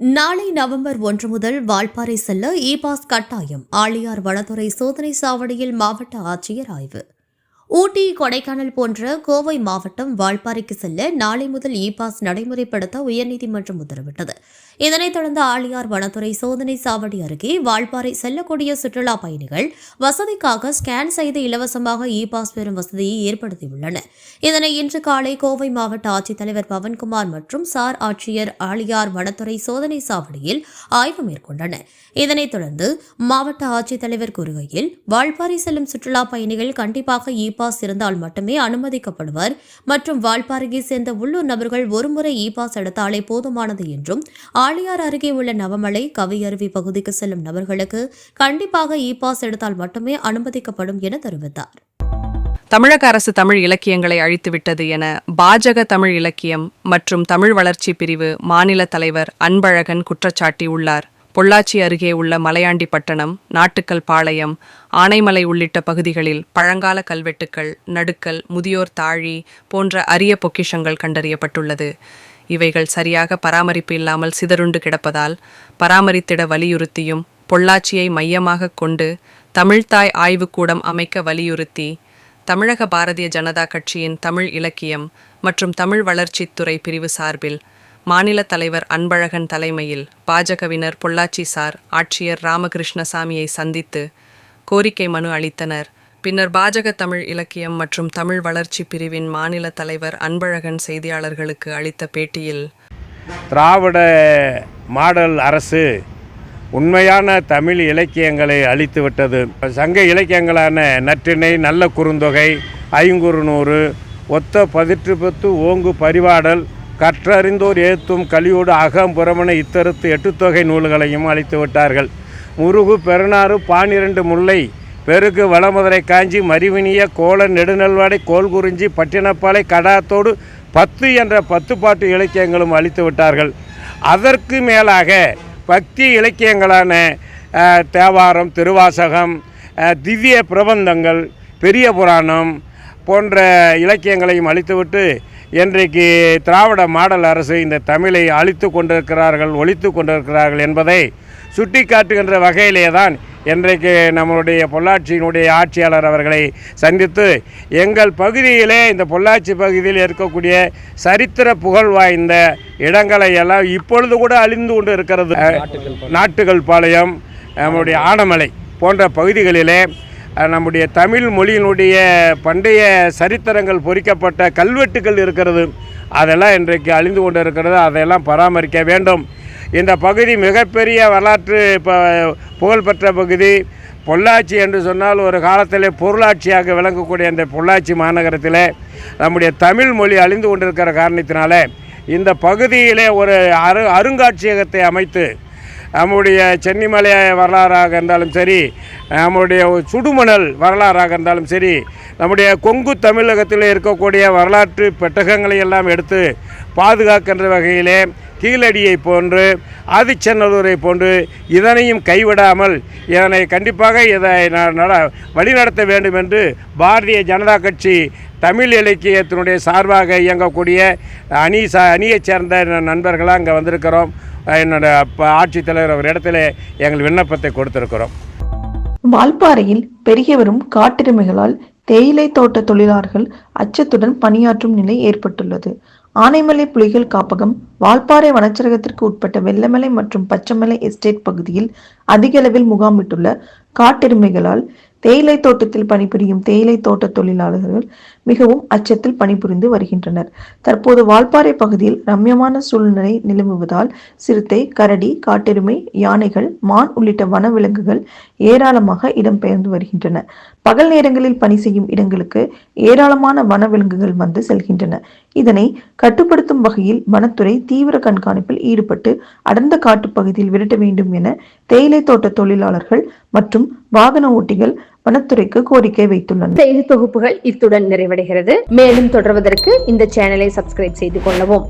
நாளை நவம்பர் ஒன்று முதல் வால்பாறை செல்ல இ பாஸ் கட்டாயம். ஆழியார் வனத்துறை சோதனை சாவடியில் மாவட்ட ஆட்சியர் ஆய்வு. ஊட்டி கொடைக்கானல் போன்ற கோவை மாவட்டம் வால்பாறைக்கு செல்ல நாளை முதல் இ பாஸ் நடைமுறைப்படுத்த உயர்நீதிமன்றம் உத்தரவிட்டது. இதனைத் தொடர்ந்து ஆழியார் வனத்துறை சோதனை சாவடி அருகே வால்பாறை செல்லக்கூடிய சுற்றுலா பயணிகள் வசதிக்காக ஸ்கேன் செய்து இலவசமாக இ பாஸ் பெறும் வசதியை ஏற்படுத்தியுள்ளன இதனை இன்று காலை கோவை மாவட்ட ஆட்சித்தலைவர் பவன்குமார் மற்றும் சார் ஆட்சியர் ஆழியார் வனத்துறை சோதனை சாவடியில் ஆய்வு மேற்கொண்டனர். இதனைத் தொடர்ந்து மாவட்ட ஆட்சித்தலைவர் கூறுகையில் வால்பாறை செல்லும் சுற்றுலா பயணிகள் கண்டிப்பாக இ பாஸ் இருந்தால் மட்டுமே அனுமதிக்கப்படுவர் மற்றும் வால்பாறையை சேர்ந்த உள்ளூர் நபர்கள் ஒருமுறை இ பாஸ் எடுத்தாலே போதுமானது என்றும் ஆழியார் அருகே உள்ள நவமலை கவியருவி பகுதிக்கு செல்லும் நபர்களுக்கு கண்டிப்பாக இ பாஸ் எடுத்தால் மட்டுமே அனுமதிக்கப்படும் என தெரிவித்தார். தமிழக அரசு தமிழ் இலக்கியங்களை அழித்துவிட்டது என பாஜக தமிழ் இலக்கியம் மற்றும் தமிழ் வளர்ச்சி பிரிவு மாநில தலைவர் அன்பழகன் குற்றச்சாட்டியுள்ளார். பொள்ளாச்சி அருகே உள்ள மலையாண்டி பட்டணம் நாட்டுக்கல் பாளையம் ஆனைமலை உள்ளிட்ட பகுதிகளில் பழங்கால கல்வெட்டுக்கள் நடுக்கல் முதியோர் தாழி போன்ற அரிய பொக்கிஷங்கள் கண்டறியப்பட்டுள்ளது. இவைகள் சரியாக பராமரிப்பு இல்லாமல் சிதறுண்டு கிடப்பதால் பராமரித்திட வலியுறுத்தியும் பொள்ளாச்சியை மையமாக கொண்டு தமிழ்தாய் ஆய்வுக்கூடம் அமைக்க வலியுறுத்தி தமிழக பாரதிய ஜனதா கட்சியின் தமிழ் இலக்கியம் மற்றும் தமிழ் வளர்ச்சித்துறை பிரிவு சார்பில் மாநில தலைவர் அன்பழகன் தலைமையில் பாஜகவினர் பொள்ளாச்சி சார் ஆட்சியர் ராமகிருஷ்ணசாமியை சந்தித்து கோரிக்கை மனு அளித்தனர். பின்னர் பாஜக தமிழ் இலக்கியம் மற்றும் தமிழ் வளர்ச்சி பிரிவின் மாநில தலைவர் அன்பழகன் செய்தியாளர்களுக்கு அளித்த பேட்டியில் திராவிட மாடல் அரசு உண்மையான தமிழ் இலக்கியங்களை அழித்துவிட்டது சங்க இலக்கியங்களான நற்றிணை நல்ல குறுந்தொகை ஐங்குறுநூறு ஒத்த பதிற்று பத்து ஓங்கு பரிவாடல் கற்றறிந்தோர் ஏத்தும் கலியோடு அகம் புறமன இத்தருத்து எட்டுத்தொகை நூல்களையும் அழித்து விட்டார்கள். முருகு பெருநாறு பானிரண்டு முல்லை பெருகு வளமுதலை காஞ்சி மறிவினிய கோல நெடுநல்வாடை கோல்குறிஞ்சி பட்டினப்பாலை கடாத்தோடு பத்து என்ற பத்து பாட்டு இலக்கியங்களும் அழித்து விட்டார்கள். அதற்கு மேலாக பக்தி இலக்கியங்களான தேவாரம் திருவாசகம் திவ்ய பிரபந்தங்கள் பெரிய புராணம் போன்ற இலக்கியங்களையும் அழித்துவிட்டு இன்றைக்கு திராவிட மாடல் அரசு இந்த தமிழை அழித்து கொண்டிருக்கிறார்கள் ஒழித்து கொண்டிருக்கிறார்கள் என்பதை சுட்டிக்காட்டுகின்ற வகையிலே தான் இன்றைக்கு நம்மளுடைய பொள்ளாச்சியினுடைய ஆட்சியாளர் அவர்களை சந்தித்து எங்கள் பகுதியிலே இந்த பொள்ளாச்சி பகுதியில் இருக்கக்கூடிய சரித்திர புகழ் வாய்ந்த இடங்களை எல்லாம் இப்பொழுது கூட அழிந்து கொண்டு இருக்கிறது. நாட்டுகள் பாளையம் நம்முடைய ஆனமலை போன்ற பகுதிகளிலே நம்முடைய தமிழ் மொழியினுடைய பண்டைய சரித்திரங்கள் பொறிக்கப்பட்ட கல்வெட்டுகள் இருக்கிறது. அதெல்லாம் இன்றைக்கு அழிந்து கொண்டு இருக்கிறது. அதையெல்லாம் பராமரிக்க வேண்டும். இந்த பகுதி மிகப்பெரிய வரலாற்று இப்போ புகழ்பெற்ற பகுதி. பொள்ளாச்சி என்று சொன்னால் ஒரு காலத்திலே பொருளாட்சியாக விளங்கக்கூடிய இந்த பொள்ளாச்சி மாநகரத்தில் நம்முடைய தமிழ் மொழி அழிந்து கொண்டிருக்கிற காரணத்தினால இந்த பகுதியிலே ஒரு அரு அருங்காட்சியகத்தை அமைத்து நம்முடைய சென்னிமலை வரலாறாக இருந்தாலும் சரி நம்முடைய சுடுமணல் வரலாறாக இருந்தாலும் சரி நம்முடைய கொங்கு தமிழகத்தில் இருக்கக்கூடிய வரலாற்று பெட்டகங்களை எல்லாம் எடுத்து பாதுகாக்கின்ற வகையிலே கீழடியை போன்று ஆதிச்சநல்லூரை போன்று இதனையும் கைவிடாமல் இதனை கண்டிப்பாக இதை நட- வழிநடத்த வேண்டும் என்று பாரதிய ஜனதா கட்சி தமிழ் இலக்கியத்தினுடைய சார்பாக இயங்கக்கூடிய அணி சா அணியைச் சேர்ந்த நண்பர்களாக அங்கே வந்திருக்கிறோம். என்னோட அப்ப ஆட்சித்தலைவர் அவர் இடத்துல எங்கள் விண்ணப்பத்தை கொடுத்திருக்கிறோம். வால்பாறையில் பெரியவரும் வரும் காட்டெருமைகளால் தேயிலை தோட்ட தொழிலாளர்கள் அச்சத்துடன் பணியாற்றும் நிலை ஏற்பட்டுள்ளது. ஆனைமலை புலிகள் காப்பகம் வால்பாறை வனச்சரகத்திற்கு உட்பட்ட வெள்ளமலை மற்றும் பச்சைமலை எஸ்டேட் பகுதியில் அதிக அளவில் முகாமிட்டுள்ள காட்டெருமைகளால் தேயிலை தோட்டத்தில் பணிபுரியும் தேயிலை தோட்ட தொழிலாளர்கள் மிகவும் அச்சத்தில் பணிபுரிந்து வருகின்றனர். தற்போது வால்பாறை பகுதியில் ரம்யமான சூழ்நிலை நிலவுவதால் சிறுத்தை கரடி காட்டெருமை யானைகள் மான் உள்ளிட்ட வனவிலங்குகள் ஏராளமாக இடம்பெயர்ந்து வருகின்றன. பகல் நேரங்களில் பணி செய்யும் இடங்களுக்கு ஏராளமான வனவிலங்குகள் வந்து செல்கின்றன. இதனை கட்டுப்படுத்தும் வகையில் வனத்துறை தீவிர கண்காணிப்பில் ஈடுபட்டு அடர்ந்த காட்டுப்பகுதியில் விரட்ட வேண்டும் என தேயிலை தோட்ட தொழிலாளர்கள் மற்றும் வாகன ஓட்டிகள் வனத்துறைக்கு கோரிக்கை வைத்துள்ளனர். செய்தி தொகுப்புகள் இத்துடன் நிறைவடைகிறது. மேலும் தொடர்வதற்கு இந்த சேனலை சப்ஸ்கிரைப் செய்து கொள்ளவும்.